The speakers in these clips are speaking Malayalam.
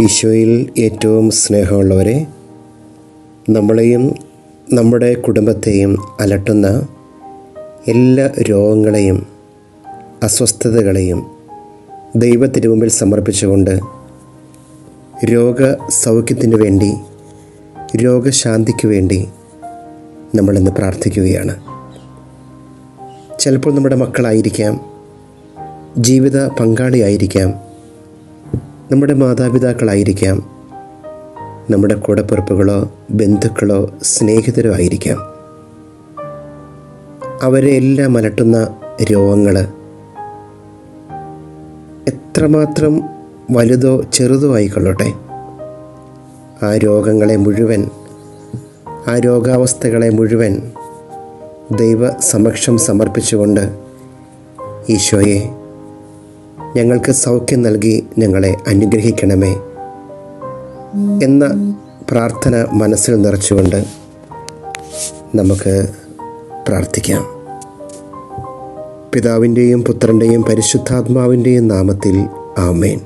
ഈശോയിൽ ഏറ്റവും സ്നേഹമുള്ളവരെ നമ്മളെയും നമ്മുടെ കുടുംബത്തെയും അലട്ടുന്ന എല്ലാ രോഗങ്ങളെയും അസ്വസ്ഥതകളെയും ദൈവത്തിന് മുമ്പിൽ സമർപ്പിച്ചുകൊണ്ട് രോഗ സൗഖ്യത്തിന് വേണ്ടി രോഗശാന്തിക്ക് വേണ്ടി നമ്മളിന്ന് പ്രാർത്ഥിക്കുകയാണ്. ചിലപ്പോൾ നമ്മുടെ മക്കളായിരിക്കാം ജീവിത പങ്കാളിയായിരിക്കാം നമ്മുടെ മാതാപിതാക്കളായിരിക്കാം. നമ്മുടെ കൂടപ്പിറപ്പുകളോ ബന്ധുക്കളോ സ്നേഹിതരോ ആയിരിക്കാം. അവരെ എല്ലാം അലട്ടുന്ന രോഗങ്ങൾ എത്രമാത്രം വലുതോ ചെറുതോ ആയിക്കൊള്ളട്ടെ. ആ രോഗങ്ങളെ മുഴുവൻ ആ രോഗാവസ്ഥകളെ മുഴുവൻ ദൈവ സമക്ഷം സമർപ്പിച്ചുകൊണ്ട് ഈശോയെ ഞങ്ങൾക്ക് സൗഖ്യം നൽകി ഞങ്ങളെ അനുഗ്രഹിക്കണമേ എന്ന പ്രാർത്ഥന മനസ്സിൽ നിറച്ചുകൊണ്ട് നമുക്ക് പ്രാർത്ഥിക്കാം. പിതാവിന്റെയും പുത്രന്റെയും പരിശുദ്ധാത്മാവിന്റെയും നാമത്തിൽ ആമേൻ.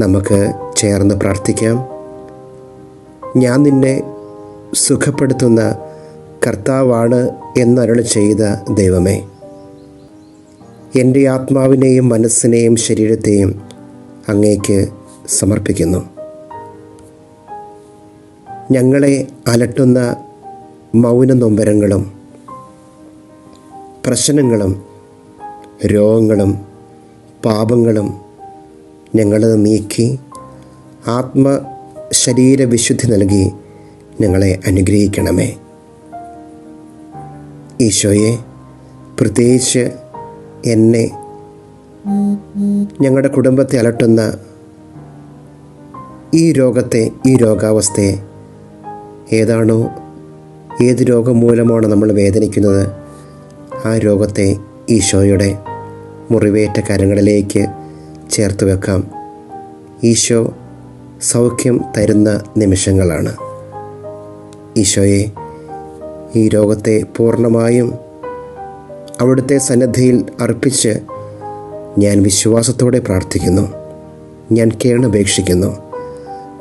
നമുക്ക് ചേർന്ന് പ്രാർത്ഥിക്കാം. ഞാൻ നിന്നെ സുഖപ്പെടുത്തുന്ന കർത്താവാണ് എന്നരുളി ചെയ്ത ദൈവമേ. എന്റെ ആത്മാവിനെയും മനസ്സിനെയും ശരീരത്തെയും അങ്ങേക്ക് സമർപ്പിക്കുന്നു. ഞങ്ങളെ അലട്ടുന്ന മൗന നൊമ്പരങ്ങളും പ്രശ്നങ്ങളും രോഗങ്ങളും പാപങ്ങളും ഞങ്ങളത് നീക്കി ആത്മ ശരീര വിശുദ്ധി നൽകി ഞങ്ങളെ അനുഗ്രഹിക്കണമേ. ഈശോയെ പ്രത്യേകിച്ച് എന്നെ. ഞങ്ങളുടെ കുടുംബത്തെ അലട്ടുന്ന ഈ രോഗത്തെ ഈ രോഗാവസ്ഥയെ ഏതാണോ ഏത് രോഗം മൂലമാണോ നമ്മൾ വേദനിക്കുന്നത് ആ രോഗത്തെ ഈശോയുടെ മുറിവേറ്റ കരങ്ങളിലേക്ക് ചേർത്ത് വെക്കാം. ഈശോ സൗഖ്യം തരുന്ന നിമിഷങ്ങളാണ്. ഈശോയെ ഈ രോഗത്തെ പൂർണമായും അവിടുത്തെ സന്നദ്ധയിൽ അർപ്പിച്ച് ഞാൻ വിശ്വാസത്തോടെ പ്രാർത്ഥിക്കുന്നു. ഞാൻ കേണപേക്ഷിക്കുന്നു.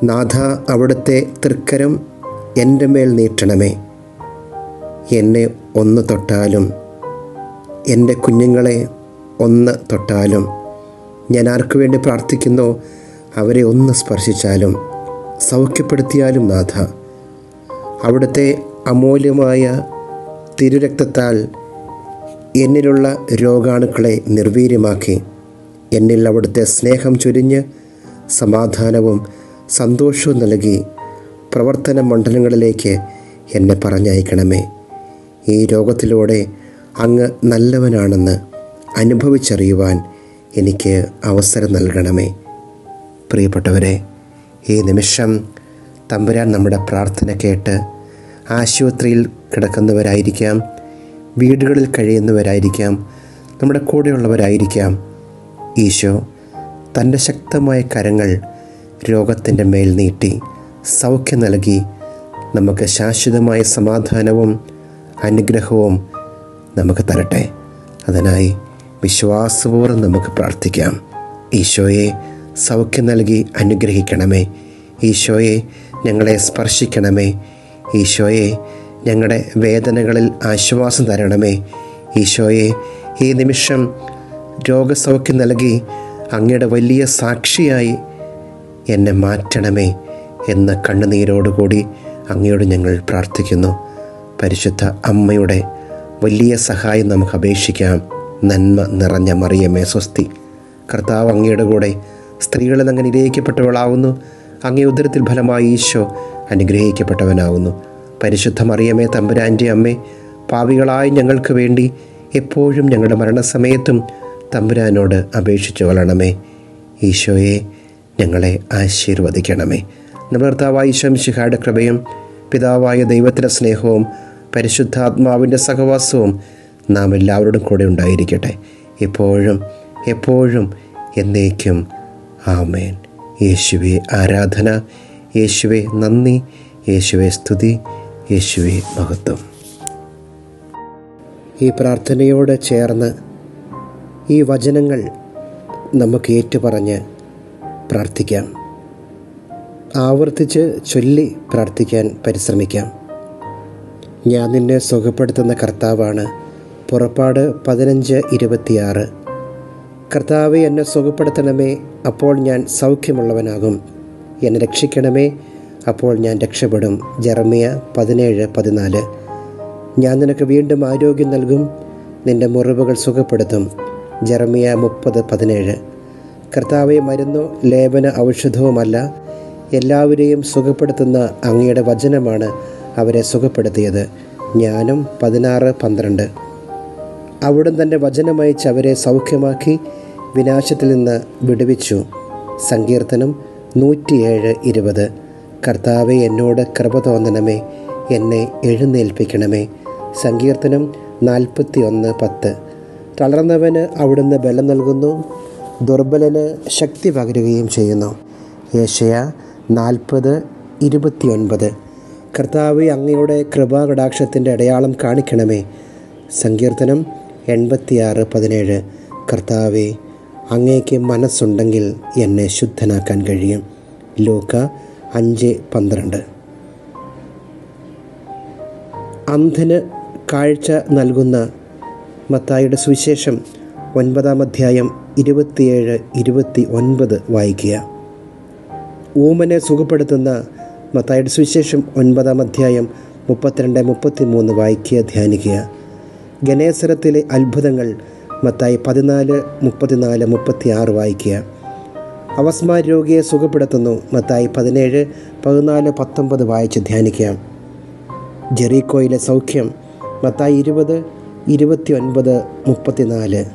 നാഥ അവിടുത്തെ തൃക്കരം എന്റെ മേൽ നീട്ടണമേ. എന്നെ ഒന്ന് തൊട്ടാലും എന്റെ കുഞ്ഞുങ്ങളെ ഒന്ന് തൊട്ടാലും ഞാൻ ആർക്കു വേണ്ടി പ്രാർത്ഥിക്കുന്നോ അവരെ ഒന്ന് സ്പർശിച്ചാലും സൗഖ്യപ്പെടുത്തിയാലും നാഥ. അവിടുത്തെ അമൂല്യമായ തിരുരക്തത്താൽ എന്നിലുള്ള രോഗാണുക്കളെ നിർവീര്യമാക്കി. എന്നിൽ അവിടുത്തെ സ്നേഹം ചൊരിഞ്ഞ് സമാധാനവും സന്തോഷവും നൽകി പ്രവർത്തന മണ്ഡലങ്ങളിലേക്ക് എന്നെ പറഞ്ഞയക്കണമേ. ഈ രോഗത്തിലൂടെ അങ്ങ് നല്ലവനാണെന്ന് അനുഭവിച്ചറിയുവാൻ എനിക്ക് അവസരം നൽകണമേ. പ്രിയപ്പെട്ടവരെ ഈ നിമിഷം തമ്പുരാൻ നമ്മുടെ പ്രാർത്ഥന കേട്ട് ആശുപത്രിയിൽ കിടക്കുന്നവരായിരിക്കാം. വീടുകളിൽ കഴിയുന്നവരായിരിക്കാം. നമ്മുടെ കൂടെയുള്ളവരായിരിക്കാം. ഈശോ തന്റെ ശക്തമായ കരങ്ങൾ രോഗത്തിന്റെ മേൽ നീട്ടി സൗഖ്യം നൽകി നമുക്ക് ശാശ്വതമായ സമാധാനവും അനുഗ്രഹവും നമുക്ക് തരട്ടെ. അതിനായി വിശ്വാസപൂർവം നമുക്ക് പ്രാർത്ഥിക്കാം. ഈശോയെ സൗഖ്യം നൽകി അനുഗ്രഹിക്കണമേ. ഈശോയെ ഞങ്ങളെ സ്പർശിക്കണമേ. ഈശോയെ ഞങ്ങളുടെ വേദനകളിൽ ആശ്വാസം തരണമേ. ഈശോയെ ഈ നിമിഷം രോഗസൗഖ്യം നൽകി അങ്ങയുടെ വലിയ സാക്ഷിയായി എന്നെ മാറ്റണമേ എന്ന കണ്ണുനീരോടുകൂടി അങ്ങയോട് ഞങ്ങൾ പ്രാർത്ഥിക്കുന്നു. പരിശുദ്ധ അമ്മയുടെ വലിയ സഹായം നമുക്ക് അപേക്ഷിക്കാം. നന്മ നിറഞ്ഞ മറിയമേ സ്വസ്തി. കർത്താവ് അങ്ങയുടെ കൂടെ സ്ത്രീകളിൽ അങ്ങനെ നിരയിക്കപ്പെട്ടവളാവുന്നു അങ്ങേ ഉദരത്തിൽ ഫലമായി ഈശോ അനുഗ്രഹിക്കപ്പെട്ടവനാവുന്നു. പരിശുദ്ധ മറിയമേ തമ്പുരാന്റെ അമ്മേ പാവികളായ ഞങ്ങൾക്ക് വേണ്ടി എപ്പോഴും ഞങ്ങളുടെ മരണസമയത്തും തമ്പുരാനോട് അപേക്ഷിച്ചു വളരണമേ ഈശോയെ ഞങ്ങളെ ആശീർവദിക്കണമേ. നമ്മുടെ കർത്താവായ ശിഖായുടെ കൃപയും പിതാവായ ദൈവത്തിന്റെ സ്നേഹവും പരിശുദ്ധാത്മാവിന്റെ സഹവാസവും നാം എല്ലാവരോടും കൂടെ ഉണ്ടായിരിക്കട്ടെ. എപ്പോഴും എപ്പോഴും എന്നേക്കും ആമേൻ. യേശുവെ ആരാധന യേശുവെ നന്ദി യേശുവെ സ്തുതി യേശുവെ മഹത്വം. ഈ പ്രാർത്ഥനയോട് ചേർന്ന് ഈ വചനങ്ങൾ നമുക്ക് ഏറ്റുപറഞ്ഞ് പ്രാർത്ഥിക്കാം. ആവർത്തിച്ച് ചൊല്ലി പ്രാർത്ഥിക്കാൻ പരിശ്രമിക്കാം. ഞാൻ നിന്നെ സുഖപ്പെടുത്തുന്ന കർത്താവാണ്. പുറപ്പാട് പതിനഞ്ച് ഇരുപത്തിയാറ്. കർത്താവ് എന്നെ സുഖപ്പെടുത്തണമേ. അപ്പോൾ ഞാൻ സൗഖ്യമുള്ളവനാകും. എന്നെ രക്ഷിക്കണമേ. അപ്പോൾ ഞാൻ രക്ഷപ്പെടും. ജർമിയ പതിനേഴ് പതിനാല്. ഞാൻ നിനക്ക് വീണ്ടും ആരോഗ്യം നൽകും. നിന്റെ മുറിവുകൾ സുഖപ്പെടുത്തും. ജർമിയ മുപ്പത് പതിനേഴ്. കർത്താവെ മരുന്നോ ലേപന ഔഷധവുമല്ല. എല്ലാവരെയും സുഖപ്പെടുത്തുന്ന അങ്ങയുടെ വചനമാണ് അവരെ സുഖപ്പെടുത്തിയത്. ഞാനും പതിനാറ് പന്ത്രണ്ട്. അവിടുന്ന് തന്റെ വചനമയച്ച് അവരെ സൗഖ്യമാക്കി വിനാശത്തിൽ നിന്ന് വിടുവിച്ചു. സങ്കീർത്തനം നൂറ്റിയേഴ് ഇരുപത്. കർത്താവെ എന്നോട് കൃപ തോന്നണമേ. എന്നെ എഴുന്നേൽപ്പിക്കണമേ. സങ്കീർത്തനം നാൽപ്പത്തി ഒന്ന് പത്ത്. തളർന്നവന് അവിടുന്ന് ബലം നൽകുന്നു. ദുർബലന് ശക്തി പകരുകയും ചെയ്യുന്നു. ഏഷ്യ നാൽപ്പത് ഇരുപത്തിയൊൻപത്. കർത്താവ് അങ്ങയുടെ കൃപാകടാക്ഷത്തിന്റെ അടയാളം കാണിക്കണമേ. സങ്കീർത്തനം എൺപത്തിയാറ് പതിനേഴ്. കർത്താവെ അങ്ങേക്ക് മനസ്സുണ്ടെങ്കിൽ എന്നെ ശുദ്ധനാക്കാൻ കഴിയും. ലൂക്ക അഞ്ച് പന്ത്രണ്ട്. അന്ധന് കാഴ്ച നൽകുന്ന മത്തായിയുടെ സുവിശേഷം ഒൻപതാം അധ്യായം ഇരുപത്തിയേഴ് ഇരുപത്തി ഒൻപത് വായിക്കുക. ഊമനെ സുഖപ്പെടുത്തുന്ന മത്തായിയുടെ സുവിശേഷം ഒൻപതാം അധ്യായം മുപ്പത്തിരണ്ട് മുപ്പത്തി മൂന്ന് വായിക്കുക ധ്യാനിക്കുക. ഗണേശ്വരത്തിലെ അത്ഭുതങ്ങൾ മത്തായി പതിനാല് മുപ്പത്തിനാല് മുപ്പത്തി ആറ് വായിക്കുക. അവസ്മാ രോഗിയെ സുഖപ്പെടുത്തുന്നു. മത്തായി പതിനേഴ് പതിനാല് പത്തൊമ്പത് വായിച്ച് ധ്യാനിക്കാം ജെറീക്കോയിലെ സൗഖ്യം. മത്തായി ഇരുപത് ഇരുപത്തി ഒൻപത് മുപ്പത്തിനാല്.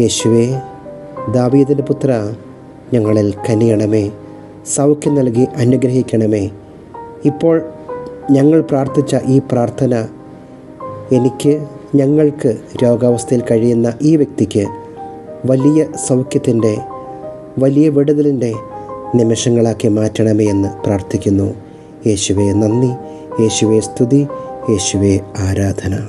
യേശുവേ ദാവീദിന്റെ പുത്ര ഞങ്ങളിൽ കനിയണമേ. സൗഖ്യം നൽകി അനുഗ്രഹിക്കണമേ. ഇപ്പോൾ ഞങ്ങൾ പ്രാർത്ഥിച്ച ഈ പ്രാർത്ഥന എനിക്ക് ഞങ്ങൾക്ക് രോഗാവസ്ഥയിൽ കഴിയുന്ന ഈ വ്യക്തിക്ക് വലിയ സൗഖ്യത്തിന്റെ വലിയ വിടുതലിന്റെ നിമിഷങ്ങളാക്കി മാറ്റണമേ എന്ന് പ്രാർത്ഥിക്കുന്നു. യേശുവെ നന്ദി. യേശുവെ സ്തുതി. യേശുവെ ആരാധന.